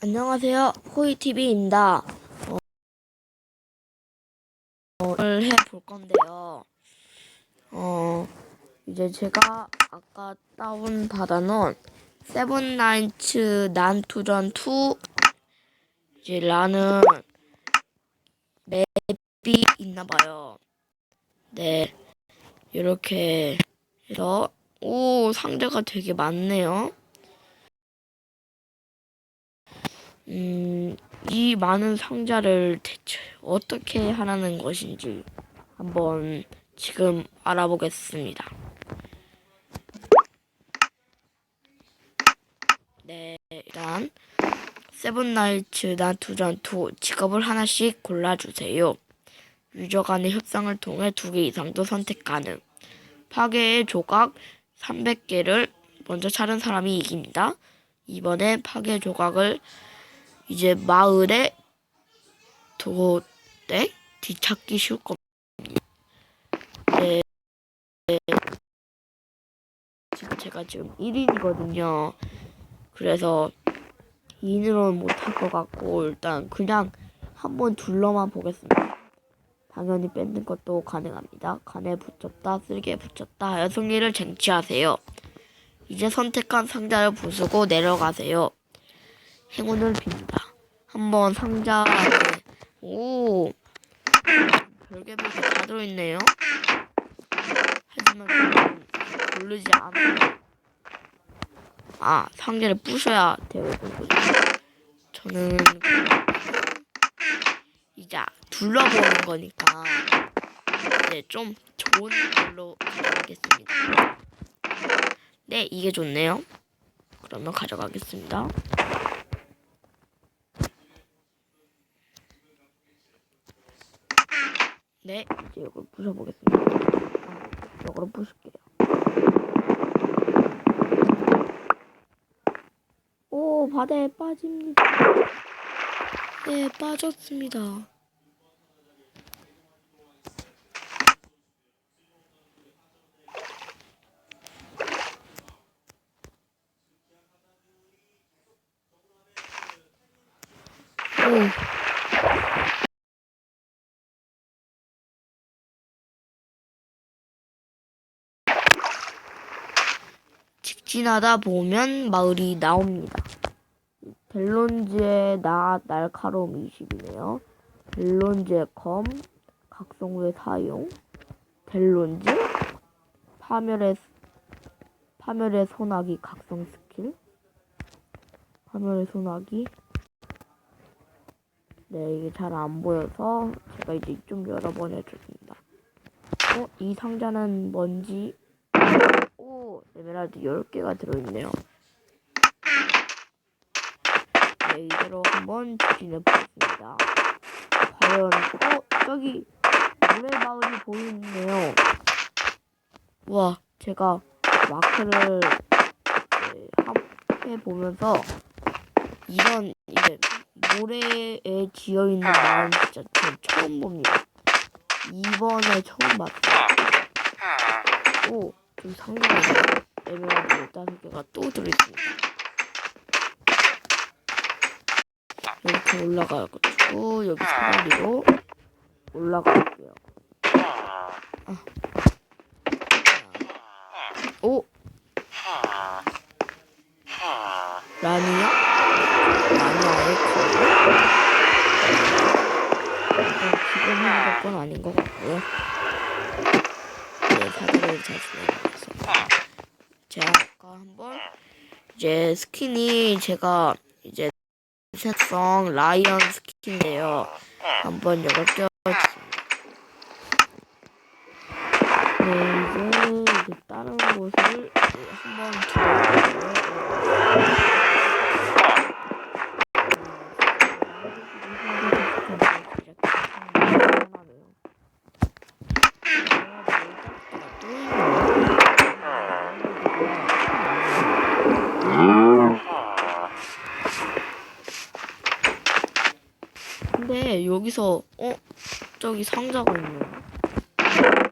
안녕하세요. 호이TV입니다. 어, 오늘 해볼 건데요. 어, 이제 제가 아까 다운 받아놓은 세븐나이츠 난투전 2 이제 라는 맵이 있나봐요. 네. 이렇게 해서 오 상자가 되게 많네요. 음, 이 많은 상자를 대체 어떻게 하라는 것인지 한번 지금 알아보겠습니다. 네, 일단 세븐나이츠 난투전 2 직업을 하나씩 골라주세요. 유저 간의 협상을 통해 두 개 이상도 선택 가능. 파괴의 조각 300개를 먼저 찾은 사람이 이깁니다. 이번에 파괴 조각을 이제 마을에 때 뒤찾기 쉬울 겁니다. 네. 지금 제가 지금 1인이거든요. 그래서 2인으로는 못할 것 같고 일단 그냥 한번 둘러만 보겠습니다. 당연히 뺏는 것도 가능합니다. 간에 붙였다, 쓸개에 붙였다 하여 승리를 쟁취하세요. 이제 선택한 상자를 부수고 내려가세요. 행운을 빕니다. 한번 상자 오 별개 별개 다 들어있네요. 하지만 저는 고르지 않아요. 아 상자를 부셔야 되거든요. 저는 이제 둘러보는 거니까 이제 좀 좋은 걸로 가져가겠습니다. 네 이게 좋네요. 그러면 가져가겠습니다. 네, 이제 이걸 부셔보겠습니다. 아, 이걸로 부실게요. 오, 바다에 빠집니다. 네, 빠졌습니다. 오. 직진하다 보면 마을이 나옵니다. 벨론즈의 나 날카로움 20이네요. 벨론즈의 검 각성후의 사용 벨론즈 파멸의 파멸의 소나기 각성 스킬 파멸의 소나기 네 이게 잘 안 보여서 제가 이제 좀 여러 번 해줬습니다. 어? 이 상자는 뭔지 오, 에메랄드 10개가 들어있네요. 네, 이대로 한번 추진해 보겠습니다. 과연, 어, 저기, 모래 마을이 보이네요. 와, 제가 마크를 네, 해보면서 이런, 이제, 모래에 지어있는 마을 진짜 저 처음 봅니다. 이번에 처음 봤어요. 오, 좀 상당하네요. 에메랄드 15개가 또 들어있습니다. 이렇게 올라가가지고 여기 사다리로 올라갈게요. 아. 오! 라니야? 라니아의 거 지금 하는 건 아닌 것 같고요. 네, 사다리를 잘 지나가서 제가 아까 한번 이제 스킨이 제가 이제 색성 라이언 스킨인데요. 한번 이걸 껴 근데 여기서 어 저기 상자가 있네.